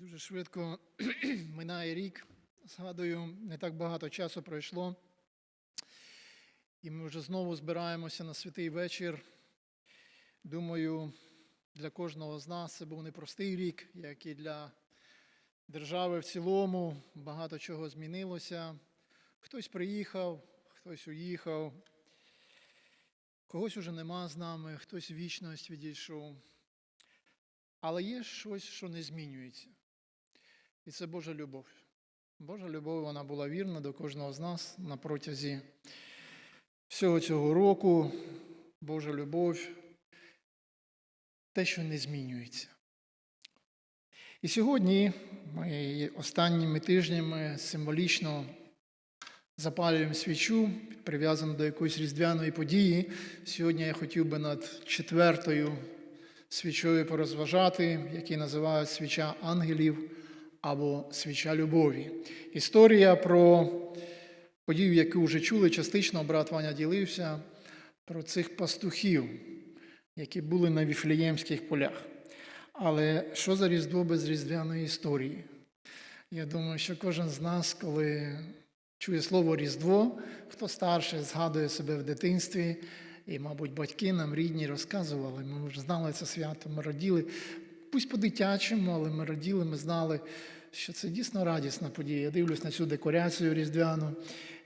Дуже швидко минає рік. Згадую, не так багато часу пройшло. І ми вже знову збираємося на святий вечір. Думаю, для кожного з нас це був непростий рік, як і для держави в цілому. Багато чого змінилося. Хтось приїхав, хтось уїхав, когось уже нема з нами, хтось вічність відійшов. Але є щось, що не змінюється. І це Божа любов. Божа любов вона була вірна до кожного з нас на протязі всього цього року. Божа любов те, що не змінюється. І сьогодні ми останніми тижнями символічно запалюємо свічу, прив'язану до якоїсь різдвяної події. Сьогодні я хотів би над четвертою свічою порозважати, які називають свіча ангелів або свіча любові. Історія про подію, яку вже чули, частично брат Ваня ділився, про цих пастухів, які були на віфлеємських полях. Але що за Різдво без різдвяної історії? Я думаю, що кожен з нас, коли чує слово Різдво, хто старше згадує себе в дитинстві, і, мабуть, батьки нам рідні розказували, ми вже знали це свято, ми раділи, пусть по-дитячому, але ми раділи, ми знали, що це дійсно радісна подія. Я дивлюсь на цю декорацію різдвяну,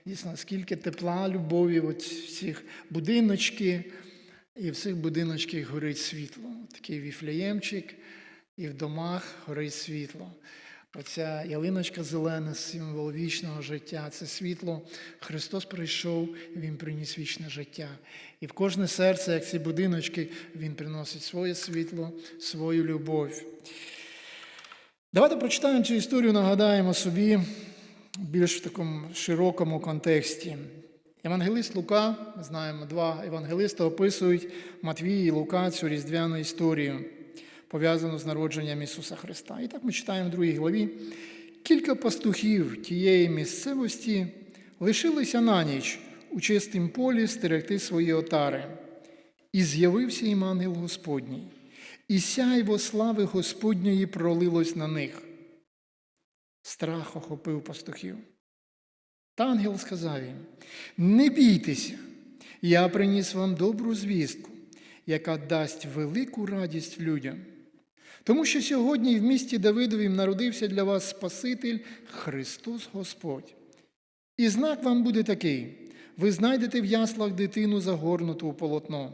дійсно, скільки тепла, любові, от всіх будиночки, і в цих будиночках горить світло. Такий віфлеємчик, і в домах горить світло. Оця ялиночка зелена, символ вічного життя, це світло. Христос прийшов, Він приніс вічне життя. І в кожне серце, як ці будиночки, Він приносить своє світло, свою любов. Давайте прочитаємо цю історію, нагадаємо собі більш в такому широкому контексті. Євангелист Лука, ми знаємо, два євангелиста описують Матвій і Лука цю різдвяну історію, пов'язану з народженням Ісуса Христа. І так ми читаємо в другій главі. Кілька пастухів тієї місцевості лишилися на ніч у чистім полі стерегти свої отари. І з'явився їм ангел Господній, і сяйво слави Господньої пролилось на них. Страх охопив пастухів. Та ангел сказав їм: Не бійтеся, я приніс вам добру звістку, яка дасть велику радість людям. Тому що сьогодні в місті Давидовім народився для вас Спаситель Христос Господь. І знак вам буде такий: ви знайдете в яслах дитину загорнуту у полотно.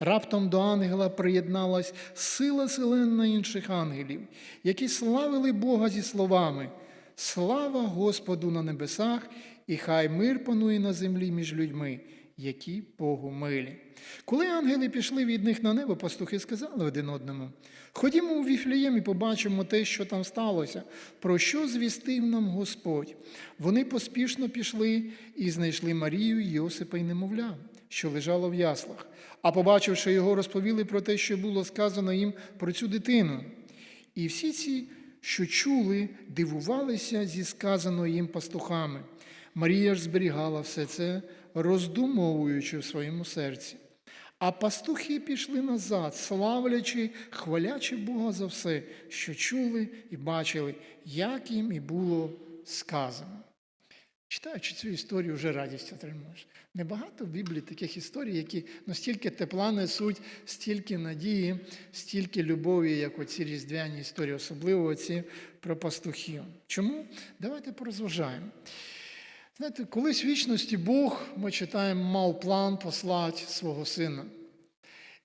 Раптом до ангела приєдналась сила селенна інших ангелів, які славили Бога зі словами. Слава Господу на небесах, і хай мир панує на землі між людьми, які Богу милі. Коли ангели пішли від них на небо, пастухи сказали один одному: Ходімо у Віфлієм і побачимо те, що там сталося, про що звістив нам Господь. Вони поспішно пішли і знайшли Марію, Йосипа й немовля, що лежало в яслах. А побачивши його, розповіли про те, що було сказано їм про цю дитину. І всі ці що чули, дивувалися зі сказаного їм пастухами. Марія ж зберігала все це, роздумовуючи в своєму серці. А пастухи пішли назад, славлячи, хвалячи Бога за все, що чули і бачили, як їм і було сказано. Читаючи цю історію, вже радість отримуєш. Небагато в Біблії таких історій, які настільки тепла несуть, стільки надії, стільки любові, як оці різдвяні історії, особливо оці про пастухів. Чому? Давайте порозважаємо. Знаєте, колись в вічності Бог, ми читаємо, мав план послати свого сина.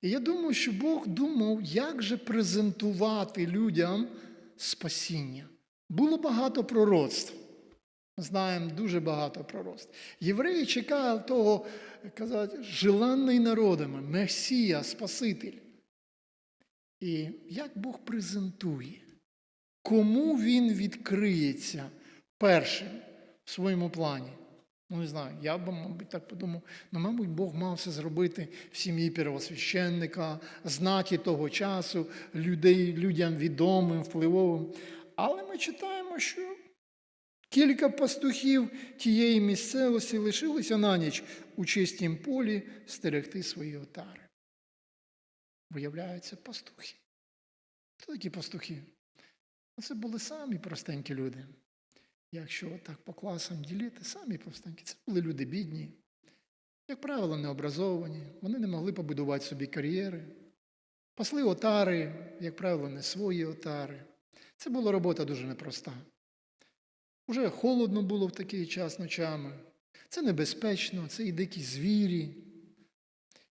І я думаю, що Бог думав, як же презентувати людям спасіння. Було багато пророцтв. Ми Знаємо дуже багато пророцтв. Євреї чекали того, казати, желанний народами, Месія, Спаситель. І як Бог презентує, кому він відкриється першим в своєму плані? Ну, не знаю, я б, мабуть, так подумав, ну, мабуть, Бог мав це зробити в сім'ї первосвященника, знаті того часу, людей, людям відомим, впливовим. Але ми читаємо, що Кілька пастухів тієї місцевості лишилися на ніч у чистім полі стерегти свої отари. Виявляються пастухи. Хто такі пастухи? Це були самі простенькі люди. Якщо так по класам ділити, самі простенькі. Це були люди бідні, як правило, необразовані, вони не могли побудувати собі кар'єри. Пасли отари, як правило, не свої отари. Це була робота дуже непроста. Уже холодно було в такий час ночами. Це небезпечно, це і дикі звірі.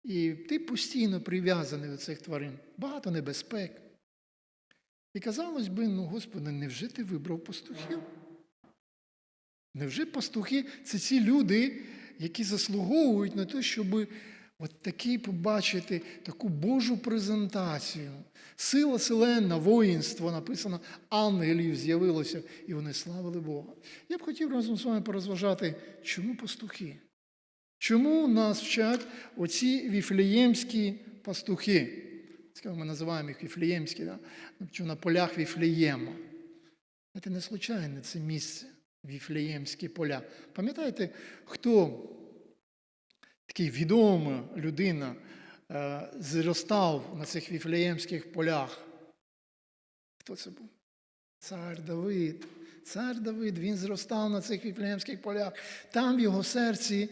І ти постійно прив'язаний до цих тварин. Багато небезпек. І казалось би, ну, Господи, невже ти вибрав пастухів? Невже пастухи це ці люди, які заслуговують на те, щоб от такий побачити таку Божу презентацію? Сила селена, воїнство написано, ангелів з'явилося, і вони славили Бога. Я б хотів разом з вами порозважати, чому пастухи? Чому нас вчать оці віфлеємські пастухи? Цікаво, Ми називаємо їх віфлеємські, да? На полях Віфлеєма. Це не случайне це місце, Віфлеємські поля. Пам'ятаєте, хто такий відома людина е, зростав на цих віфлеємських полях? Хто це був? Цар Давид. Цар Давид, він зростав на цих віфлеємських полях. Там в його серці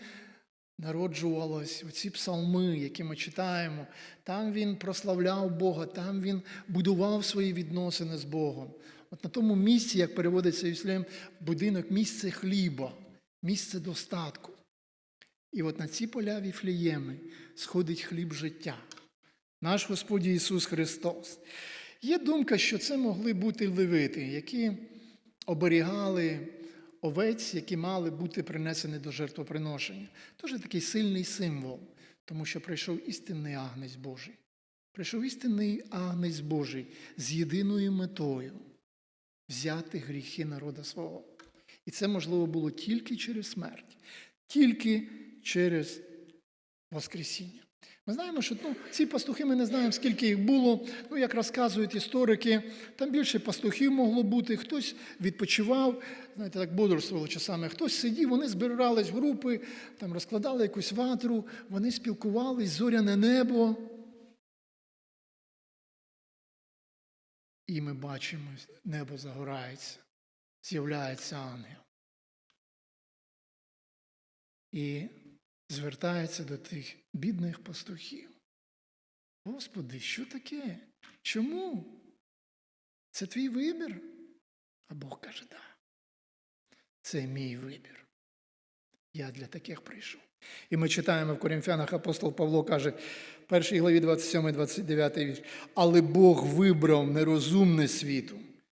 народжувалось оці псалми, які ми читаємо. Там він прославляв Бога, там він будував свої відносини з Богом. От на тому місці, як переводиться Іслам, будинок місце хліба, місце достатку. І от на ці поля Віфлієми сходить хліб життя. Наш Господь Ісус Христос. Є думка, що це могли бути левити, які оберігали овець, які мали бути принесені до жертвоприношення. Дуже такий сильний символ, тому що прийшов істинний агнець Божий. Прийшов істинний агнець Божий з єдиною метою взяти гріхи народа свого. І це можливо було тільки через смерть, тільки через Воскресіння. Ми знаємо, що ну, ці пастухи ми не знаємо, скільки їх було. Ну, як розказують історики, там більше пастухів могло бути, хтось відпочивав, знаєте, так бодрствували часами, хтось сидів, вони збирались в групи, там розкладали якусь ватру, вони спілкувались, зоряне небо. І ми бачимо, небо загорається, з'являється ангел. І звертається до тих бідних пастухів. Господи, що таке? Чому? Це твій вибір? А Бог каже, да. Це мій вибір. Я для таких прийшов. І ми читаємо в Корінфянах апостол Павло каже, в першій главі 27-29 вірш. Але Бог вибрав нерозумне світу,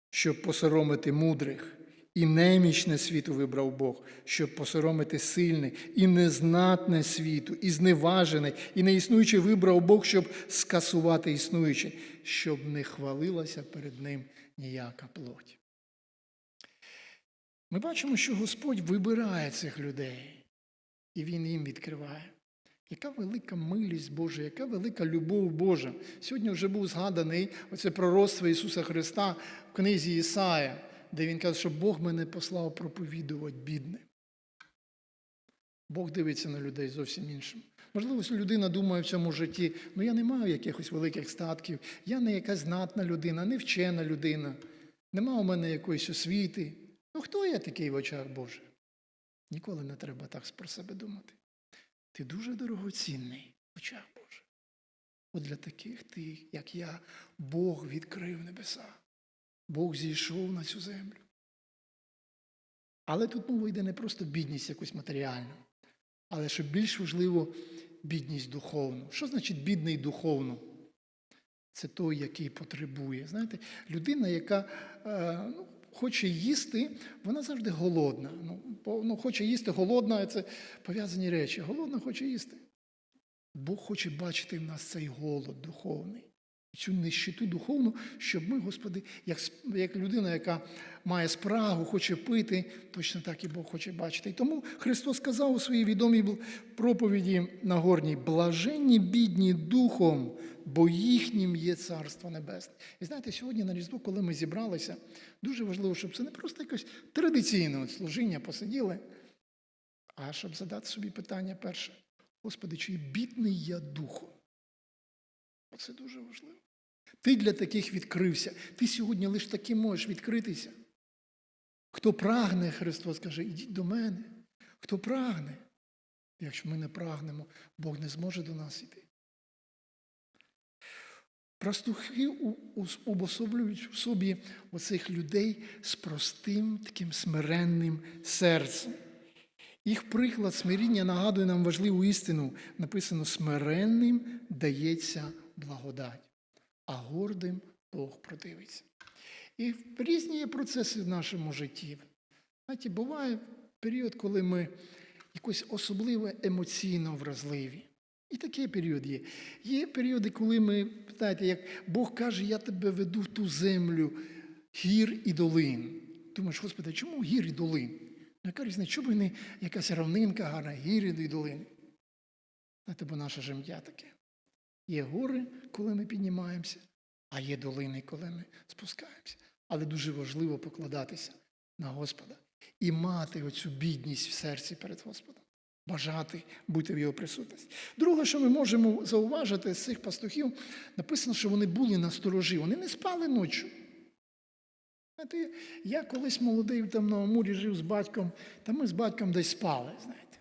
щоб посоромити мудрих. І немічне світу вибрав Бог, щоб посоромити сильне, і незнатне світу, і зневажене, і неіснуюче вибрав Бог, щоб скасувати існуюче, щоб не хвалилася перед ним ніяка плоть. Ми бачимо, що Господь вибирає цих людей, і Він їм відкриває. Яка велика милість Божа, яка велика любов Божа. Сьогодні вже був згаданий оце пророцтво Ісуса Христа в книзі Ісая де він каже, що Бог мене послав проповідувати бідним. Бог дивиться на людей зовсім іншим. Можливо, людина думає в цьому житті, ну я не маю якихось великих статків, я не якась знатна людина, не вчена людина, нема у мене якоїсь освіти. Ну хто я такий в очах Божих? Ніколи не треба так про себе думати. Ти дуже дорогоцінний в очах Божих. От для таких ти, як я, Бог відкрив небеса. Бог зійшов на цю землю. Але тут мова йде не просто бідність якусь матеріальну, але що більш важливо бідність духовну. Що значить бідний духовно? Це той, який потребує. Знаєте, людина, яка е, ну, хоче їсти, вона завжди голодна. Ну, ну, Хоче їсти голодна, це пов'язані речі. Голодна хоче їсти. Бог хоче бачити в нас цей голод духовний цю нищиту духовну, щоб ми, Господи, як як людина, яка має спрагу, хоче пити, точно так і Бог хоче бачити. І тому Христос сказав у своїй відомій проповіді Нагорній, блаженні бідні духом, бо їхнім є Царство Небесне. І знаєте, сьогодні на Різдво, коли ми зібралися, дуже важливо, щоб це не просто якесь традиційне служіння посиділи, а щоб задати собі питання перше. Господи, чи бідний я духом? Оце дуже важливо. Ти для таких відкрився. Ти сьогодні лише таким можеш відкритися. Хто прагне, Христос каже, ідіть до мене. Хто прагне. Якщо ми не прагнемо, Бог не зможе до нас у- у- обособлюють в собі оцих людей з простим таким смиренним серцем. Їх приклад смиріння нагадує нам важливу істину. Написано: смиренним дається благодать, а гордим Бог противиться. І різні є процеси в нашому житті. Знаєте, буває період, коли ми якось особливо емоційно вразливі. І такий період є. Є періоди, коли ми, знаєте, як Бог каже, я тебе веду в ту землю гір і долин. Думаєш, Господи, чому гір і долин? Ну, яка різниця, чому не якась равнинка гарна, гір і долин? Знаєте, бо наше життя таке. Є гори, коли ми піднімаємося, а є долини, коли ми спускаємося. Але дуже важливо покладатися на Господа і мати оцю бідність в серці перед Господом, бажати бути в його присутності. Друге, що ми можемо зауважити з цих пастухів, написано, що вони були на сторожі, вони не спали ночі. Знаєте, я колись молодий там на Амурі жив з батьком, та ми з батьком десь спали, знаєте.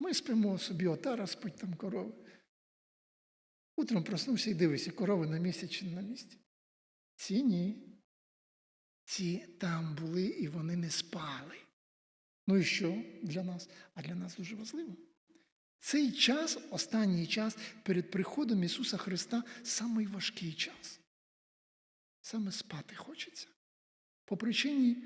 Ми спимо собі, отара спить там корови. Утром проснувся і дивився, корови на місці чи не на місці. Ці ні. Ці там були і вони не спали. Ну і що для нас? А для нас дуже важливо. Цей час, останній час перед приходом Ісуса Христа самий важкий час. Саме спати хочеться. По причині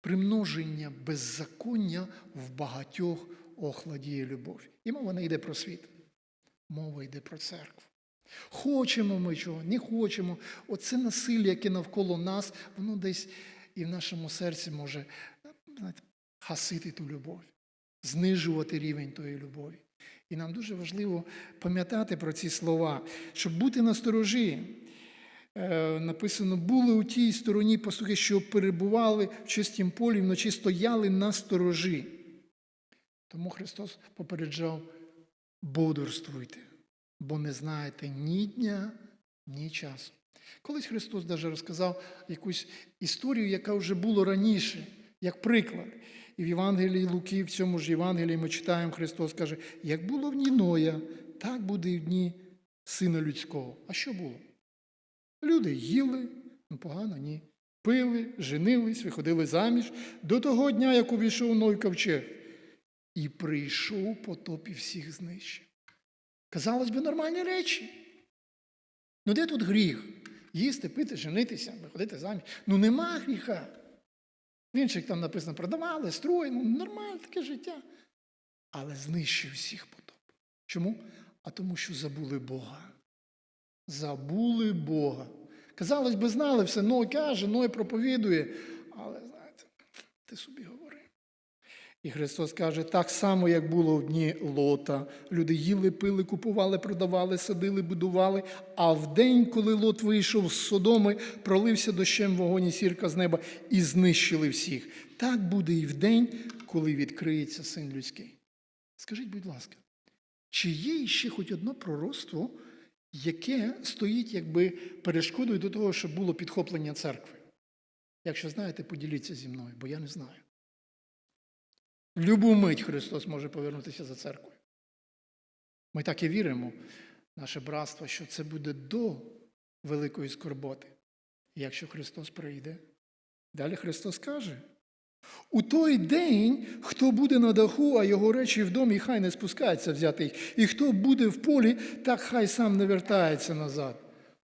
примноження беззаконня в багатьох охладіє любов. І мова не йде про світ. Мова йде про церкву. Хочемо ми чого, не хочемо. Оце насилля, яке навколо нас, воно десь і в нашому серці може знаєте, гасити ту любов, знижувати рівень тої любові. І нам дуже важливо пам'ятати про ці слова, щоб бути на сторожі. Е, Написано, були у тій стороні пастухи, що перебували в чистім полі, вночі стояли на сторожі. Тому Христос попереджав, бодрствуйте, бо не знаєте ні дня, ні часу. Колись Христос навіть розказав якусь історію, яка вже була раніше, як приклад. І в Євангелії Луки, в цьому ж Євангелії ми читаємо, Христос каже, як було в дні Ноя, так буде і в дні Сина Людського. А що було? Люди їли, ну погано, ні. Пили, женились, виходили заміж до того дня, як увійшов Ной ковчег. І прийшов потоп і всіх знищив. Казалось би, нормальні речі. Ну де тут гріх? Їсти, пити, женитися, виходити заміж. Ну нема гріха. В інших там написано продавали, строй, ну нормальне таке життя. Але знищив всіх потоп. Чому? А тому, що забули Бога. Забули Бога. Казалось би, знали все, Ной каже, Ной проповідує. Але, знаєте, ти собі говори. І Христос каже, так само, як було в дні Лота. Люди їли, пили, купували, продавали, садили, будували. А в день, коли Лот вийшов з Содоми, пролився дощем вогонь і сірка з неба і знищили всіх. Так буде і в день, коли відкриється син людський. Скажіть, будь ласка, чи є ще хоч одне пророцтво, яке стоїть якби перешкодою до того, щоб було підхоплення церкви? Якщо знаєте, поділіться зі мною, бо я не знаю. В любу мить Христос може повернутися за церквою. Ми так і віримо, наше братство, що це буде до великої скорботи. Якщо Христос прийде, далі Христос каже: у той день, хто буде на даху, а його речі в домі, хай не спускається взяти їх. І хто буде в полі, так хай сам не вертається назад.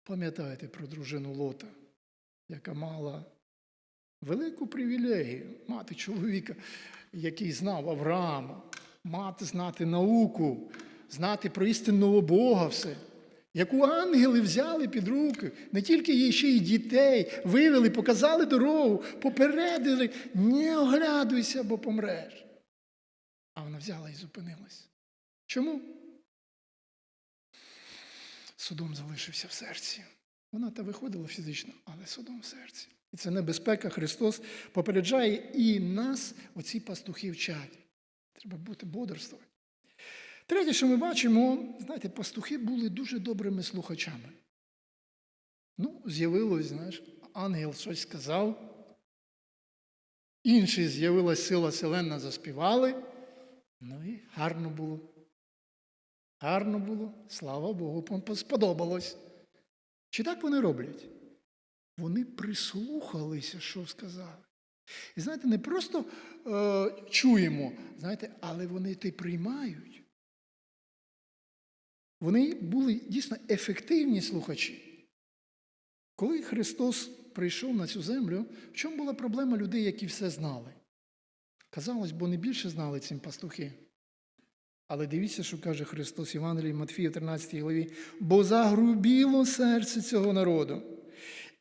Пам'ятайте про дружину Лота, яка мала велику привілегію мати чоловіка, який знав Авраама, мати знати науку, знати про істинного Бога все. Яку ангели взяли під руки, не тільки їй ще й дітей, вивели, показали дорогу, попередили, не оглядуйся, бо помреш. А вона взяла і зупинилась. Чому? Судом залишився в серці. Вона та виходила фізично, але судом в серці. І це небезпека Христос попереджає і нас, оці пастухи вчать. Треба бути бодрствувати. Третє, що ми бачимо, знаєте, пастухи були дуже добрими слухачами. Ну, з'явилось, знаєш, ангел щось сказав. Інший з'явилась сила селена, заспівали. Ну і гарно було. Гарно було, слава Богу, сподобалось. Чи так вони роблять? Вони прислухалися, що сказали. І знаєте, не просто е, чуємо, знаєте, але вони те приймають. Вони були дійсно ефективні слухачі. Коли Христос прийшов на цю землю, в чому була проблема людей, які все знали? Казалось, бо не більше знали цим пастухи. Але дивіться, що каже Христос Євангелії Матфія, 13 главі, бо загрубіло серце цього народу.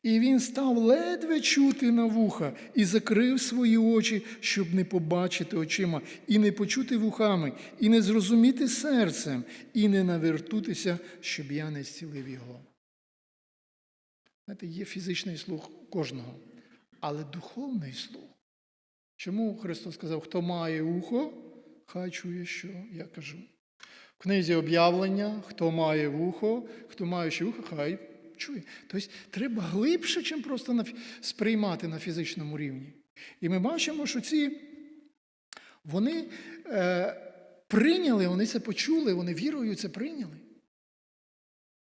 І він став ледве чути на вуха і закрив свої очі, щоб не побачити очима, і не почути вухами, і не зрозуміти серцем, і не навертутися, щоб я не зцілив його. Знаєте, є фізичний слух кожного, але духовний слух. Чому Христос сказав, хто має ухо, хай чує, що я кажу. В книзі об'явлення, хто має вухо, хто має ще вухо, хай чує. Тобто треба глибше, чим просто сприймати на фізичному рівні. І ми бачимо, що ці вони е, прийняли, вони це почули, вони вірою це прийняли.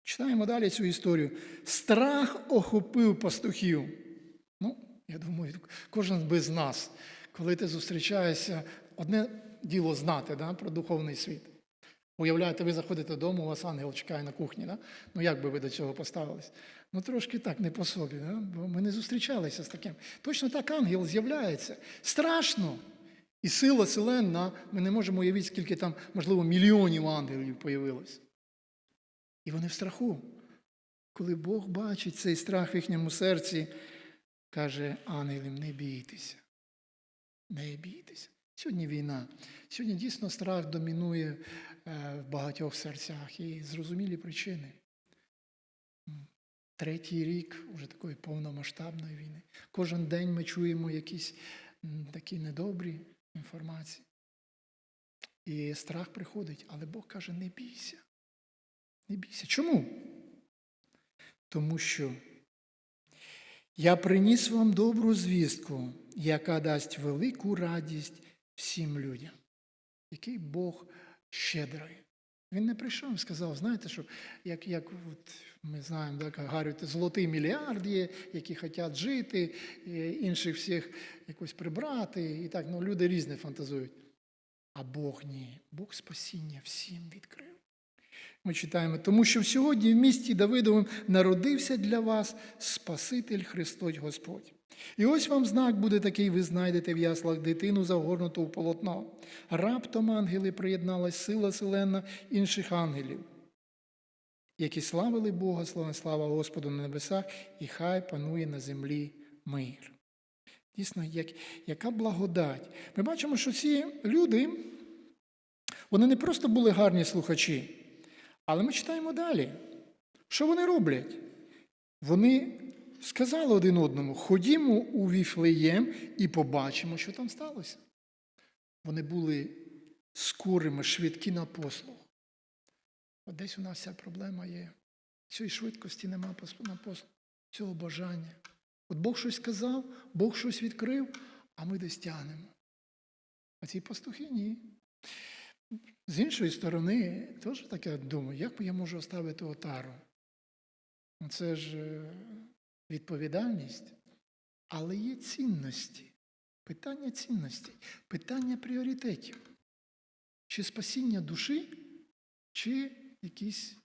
Читаємо далі цю історію. Страх охопив пастухів. Ну, я думаю, кожен без нас, коли ти зустрічаєшся, одне діло знати да, про духовний світ. Уявляєте, ви заходите додому, у вас ангел чекає на кухні. Да? Ну як би ви до цього поставились? Ну трошки так, не по собі, да? бо ми не зустрічалися з таким. Точно так ангел з'являється. Страшно. І сила селенна, ми не можемо уявити, скільки там, можливо, мільйонів ангелів появилось. І вони в страху. Коли Бог бачить цей страх в їхньому серці, каже ангелам, не бійтеся. Не бійтеся. Сьогодні війна. Сьогодні дійсно страх домінує в багатьох серцях і зрозумілі причини. Третій рік вже такої повномасштабної війни. Кожен день ми чуємо якісь такі недобрі інформації. І страх приходить, але Бог каже: не бійся. Не бійся. Чому? Тому що я приніс вам добру звістку, яка дасть велику радість всім людям. Який Бог щедрий. Він не прийшов і сказав, знаєте, що як, як от ми знаємо, так, говорять, золотий мільярд є, які хочуть жити, інших всіх якось прибрати. І так, ну, люди різне фантазують. А Бог ні. Бог спасіння всім відкрив. Ми читаємо, тому що сьогодні в місті Давидовим народився для вас Спаситель Христос Господь. І ось вам знак буде такий, ви знайдете в яслах дитину, загорнуту в полотно. Раптом ангели приєдналась сила селена інших ангелів, які славили Бога, слава, слава Господу на небесах, і хай панує на землі мир. Дійсно, як, яка благодать. Ми бачимо, що ці люди, вони не просто були гарні слухачі, але ми читаємо далі. Що вони роблять? Вони сказали один одному: ходімо у Віфлеєм і побачимо, що там сталося. Вони були скорими, швидкі на послуг. От десь у нас ця проблема є. Цієї швидкості нема на послуг, цього бажання. От Бог щось сказав, Бог щось відкрив, а ми десь тягнемо. А ці пастухи ні. З іншої сторони, теж таке думаю, як я можу оставити отару? Це ж е, відповідальність, але є цінності. Питання цінностей, питання пріоритетів. Чи спасіння душі, чи якісь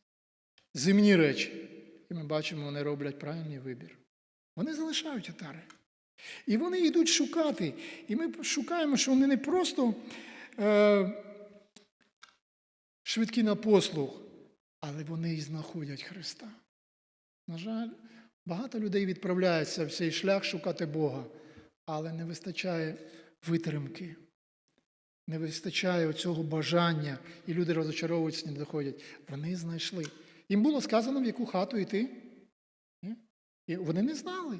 земні речі. І ми бачимо, вони роблять правильний вибір. Вони залишають отари. І вони йдуть шукати. І ми шукаємо, що вони не просто е, швидкі на послуг, але вони і знаходять Христа. На жаль, багато людей відправляються в цей шлях шукати Бога, але не вистачає витримки, не вистачає цього бажання, і люди розочаровуються, не доходять. Вони знайшли. Їм було сказано, в яку хату йти. І вони не знали.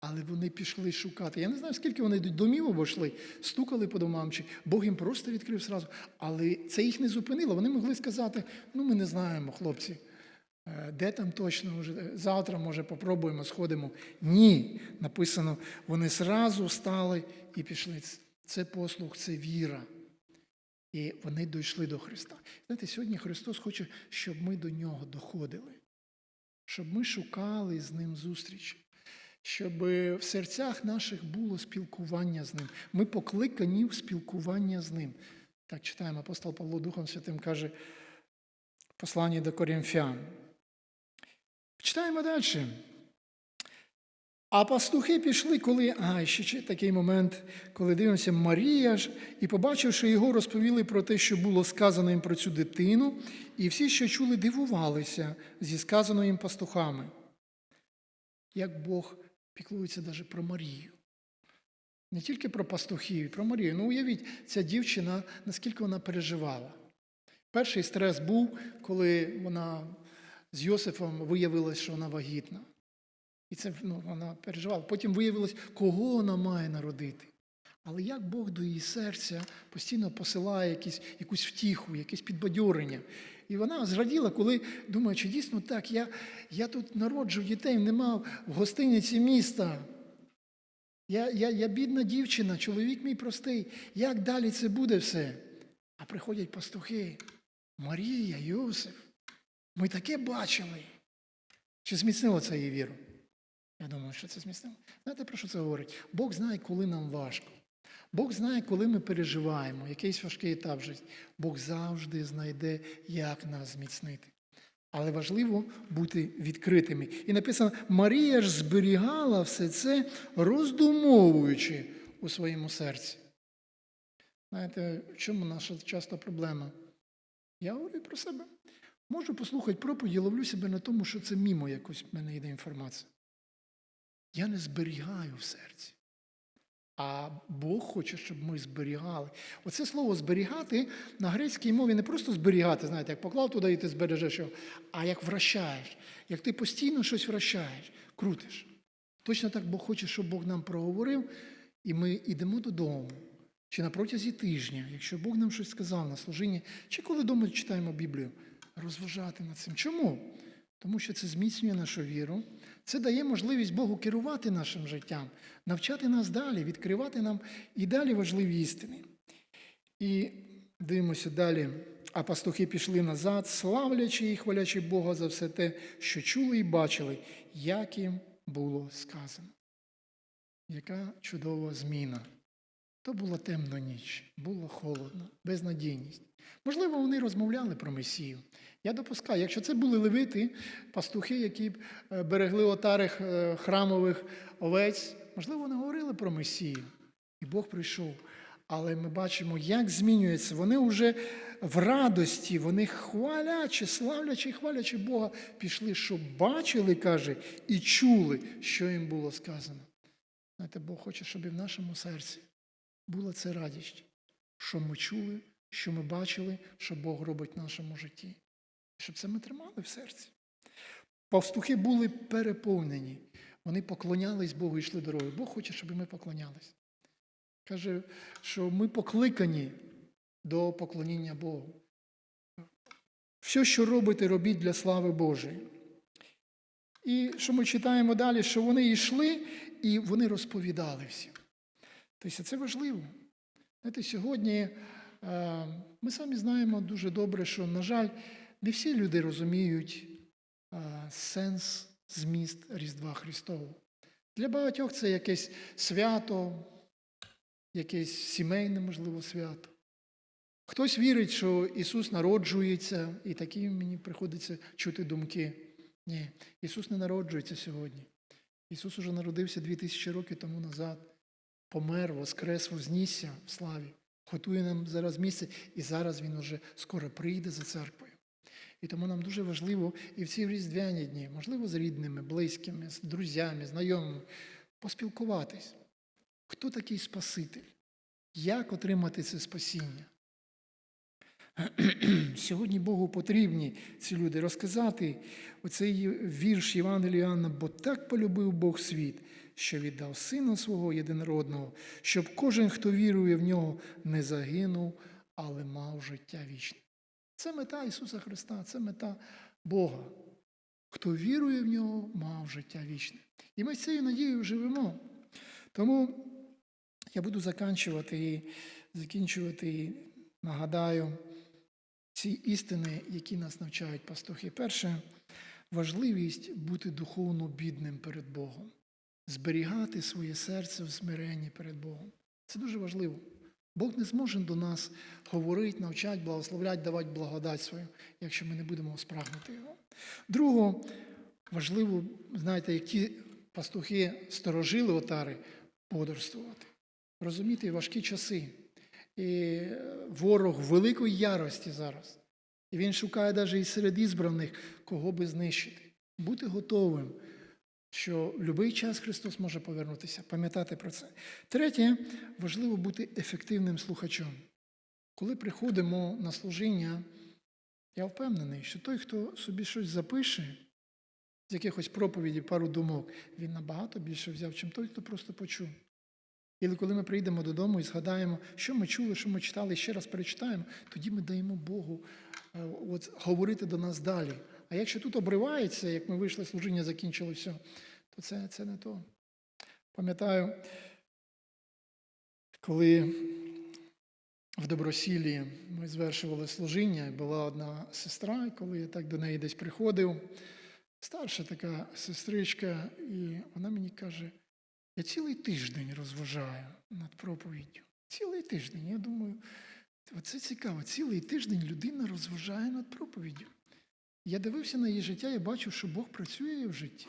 Але вони пішли шукати. Я не знаю, скільки вони домів обійшли, стукали по домам, чи Бог їм просто відкрив зразу. Але це їх не зупинило. Вони могли сказати: ну, ми не знаємо, хлопці. Е, Де там точно вже завтра, може, попробуємо, сходимо. Ні, написано, вони зразу встали і пішли. Це послуг, це віра. І вони дійшли до Христа. Знаєте, сьогодні Христос хоче, щоб ми до нього доходили, щоб ми шукали з ним зустріч, щоб в серцях наших було спілкування з ним. Ми покликані в спілкування з ним. Так читаємо, апостол Павло Духом Святим каже в посланні до Корінфян. Читаємо далі. А пастухи пішли, коли. А, ще такий момент, коли дивимося, Марія ж, і побачивши його, розповіли про те, що було сказано їм про цю дитину, і всі, що чули, дивувалися зі сказаного їм пастухами. Як Бог піклується навіть про Марію. Не тільки про пастухів, про Марію. Ну, уявіть, ця дівчина, наскільки вона переживала. Перший стрес був, коли вона з Йосифом виявилось, що вона вагітна. І це ну, вона переживала. Потім виявилось, кого вона має народити. Але як Бог до її серця постійно посилає якісь, якусь втіху, якесь підбадьорення. І вона зраділа, коли думає, чи дійсно так, я, я тут народжу дітей, нема в гостиниці міста. Я, я, я бідна дівчина, чоловік мій простий. Як далі це буде все? А приходять пастухи. Марія, Йосиф. Ми таке бачили. Чи зміцнило це її віру? Я думаю, що це зміцнило. Знаєте, про що це говорить? Бог знає, коли нам важко. Бог знає, коли ми переживаємо, якийсь важкий етап в житті. Бог завжди знайде, як нас зміцнити. Але важливо бути відкритими. І написано, Марія ж зберігала все це, роздумовуючи у своєму серці. Знаєте, в чому наша часто проблема? Я говорю про себе. Можу послухати проповіді, ловлю себе на тому, що це мімо якось в мене йде інформація. Я не зберігаю в серці. А Бог хоче, щоб ми зберігали. Оце слово зберігати на грецькій мові не просто зберігати, знаєте, як поклав туди і ти збережеш його, а як вращаєш. Як ти постійно щось вращаєш, крутиш. Точно так Бог хоче, щоб Бог нам проговорив, і ми йдемо додому. Чи на протязі тижня, якщо Бог нам щось сказав на служінні, чи коли вдома читаємо Біблію, розважати над цим. Чому? Тому що це зміцнює нашу віру, це дає можливість Богу керувати нашим життям, навчати нас далі, відкривати нам і далі важливі істини. І дивимося далі. А пастухи пішли назад, славлячи і хвалячи Бога за все те, що чули і бачили, як їм було сказано. Яка чудова зміна. То була темна ніч, було холодно, безнадійність. Можливо, вони розмовляли про Месію. Я допускаю, якщо це були левити, пастухи, які е, берегли отари е, храмових овець, можливо, вони говорили про Месію. І Бог прийшов. Але ми бачимо, як змінюється. Вони вже в радості, вони хвалячи, славлячи і хвалячи Бога, пішли, щоб бачили, каже, і чули, що їм було сказано. Знаєте, Бог хоче, щоб і в нашому серці була це радість, що ми чули, що ми бачили, що Бог робить в нашому житті. Щоб це ми тримали в серці. Пастухи були переповнені. Вони поклонялись Богу і йшли дорогою. Бог хоче, щоб ми поклонялись. Каже, що ми покликані до поклоніння Богу. Все, що робите, робіть для слави Божої. І що ми читаємо далі, що вони йшли і вони розповідали всім. Тобто це важливо. Знаєте, Сьогодні ми самі знаємо дуже добре, що, на жаль, не всі люди розуміють е, сенс, зміст Різдва Христового. Для багатьох це якесь свято, якесь сімейне, можливо, свято. Хтось вірить, що Ісус народжується, і такі мені приходиться чути думки. Ні, Ісус не народжується сьогодні. Ісус уже народився 2000 років тому назад, помер, воскрес, вознісся в славі, готує нам зараз місце, і зараз Він уже скоро прийде за церквою. І тому нам дуже важливо і в ці різдвяні дні, можливо, з рідними, близькими, з друзями, знайомими, поспілкуватись. Хто такий Спаситель? Як отримати це спасіння? Сьогодні Богу потрібні ці люди розказати оцей вірш Євангелія Іоанна, бо так полюбив Бог світ, що віддав Сина свого єдинородного, щоб кожен, хто вірує в нього, не загинув, але мав життя вічне. Це мета Ісуса Христа, це мета Бога. хто вірує в нього, мав життя вічне. І ми з цією надією живемо. Тому я буду заканчувати і закінчувати, і нагадаю ці істини, які нас навчають пастухи. Перше, важливість бути духовно бідним перед Богом, зберігати своє серце в смиренні перед Богом. Це дуже важливо. Бог не зможе до нас говорити, навчати, благословляти, давати благодать свою, якщо ми не будемо спрагнути його. Друге, важливо, знаєте, як ті пастухи сторожили отари, бодрствувати, розуміти важкі часи. І ворог великої ярості зараз. І він шукає навіть і серед ізбраних, кого би знищити. Бути готовим, що в будь-який час Христос може повернутися, пам'ятати про це. Третє, важливо бути ефективним слухачом. Коли приходимо на служіння, я впевнений, що той, хто собі щось запише, з якихось проповіді, пару думок, він набагато більше взяв, чим той, хто просто почув. І коли ми прийдемо додому і згадаємо, що ми чули, що ми читали, і ще раз перечитаємо, тоді ми даємо Богу е, от, говорити до нас далі. А якщо тут обривається, як ми вийшли, служіння закінчили все, то це, це не то. Пам'ятаю, коли в Добросілі ми звершували служіння, була одна сестра, і коли я так до неї десь приходив, старша така сестричка, і вона мені каже, я цілий тиждень розважаю над проповіддю. Цілий тиждень. Я думаю, це цікаво, цілий тиждень людина розважає над проповіддю. Я дивився на її життя і бачив, що Бог працює в житті.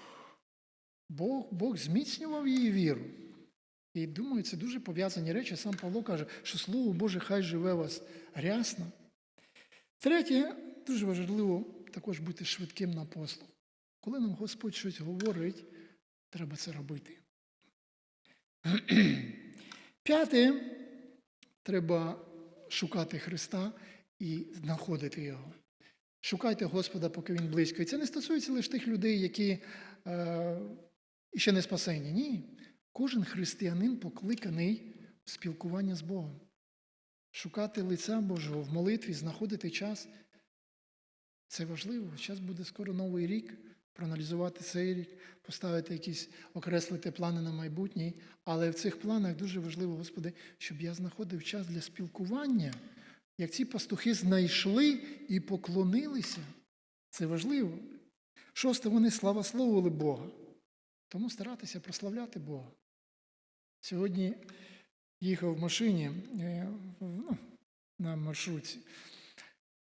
Бог, Бог зміцнював її віру. І думаю, це дуже пов'язані речі. Сам Павло каже, що Слово Боже, хай живе вас рясно. Третє, дуже важливо також бути швидким на послуг. Коли нам Господь щось говорить, треба це робити. П'яте, треба шукати Христа і знаходити Його. Шукайте Господа, поки Він близько. І це не стосується лише тих людей, які е, ще не спасені. Ні. Кожен християнин покликаний в спілкування з Богом. Шукати лиця Божого в молитві, знаходити час. Це важливо. Зараз буде скоро новий рік, проаналізувати цей рік, поставити якісь, окреслити плани на майбутнє. Але в цих планах дуже важливо, Господи, щоб я знаходив час для спілкування, як ці пастухи знайшли і поклонилися. Це важливо. Шосте, вони славословили Бога. Тому старатися прославляти Бога. Сьогодні їхав в машині е, ну, на маршрутці,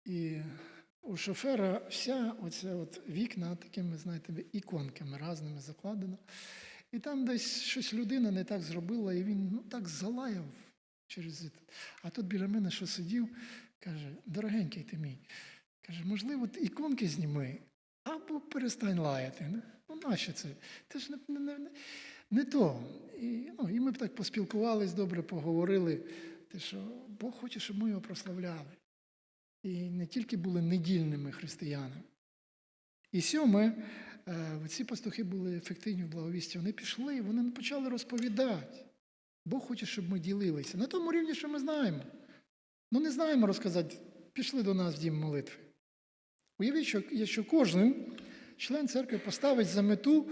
і у шофера вся оця от вікна такими, знаєте, іконками разними закладено. І там десь щось людина не так зробила, і він ну, так залаяв через це. А тут біля мене, що сидів, каже, дорогенький ти мій, каже, можливо, ти іконки зніми, або перестань лаяти. Ну, нащо це? Це ж не, не, не, не то. І, ну, і ми б так поспілкувались, добре поговорили, те, що Бог хоче, щоб ми його прославляли. І не тільки були недільними християнами. І сьоме, е, ці пастухи були ефективні в благовісті. Вони пішли, вони почали розповідати. Бог хоче, щоб ми ділилися. На тому рівні, що ми знаємо. Ну, не знаємо розказати, пішли до нас в дім молитви. Уявіть, що якщо кожен член церкви поставить за мету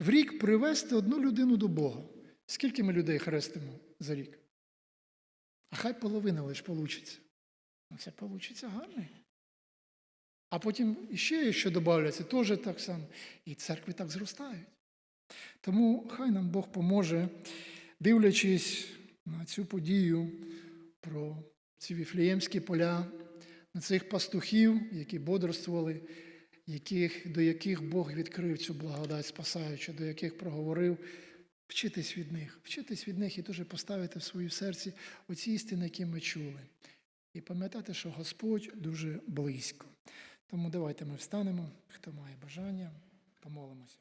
в рік привести одну людину до Бога. Скільки ми людей хрестимо за рік? А хай половина лише вийде. Ну, це вийде гарно. А потім ще що додаються, теж так само. І церкви так зростають. Тому хай нам Бог поможе, дивлячись на цю подію про ці віфліємські поля, на цих пастухів, які бодрствували, яких, до яких Бог відкрив цю благодать спасаючу, до яких проговорив, вчитись від них, вчитись від них і теж поставити в своїй серці оці істини, які ми чули. І пам'ятати, що Господь дуже близько. Тому давайте ми встанемо, хто має бажання, помолимося.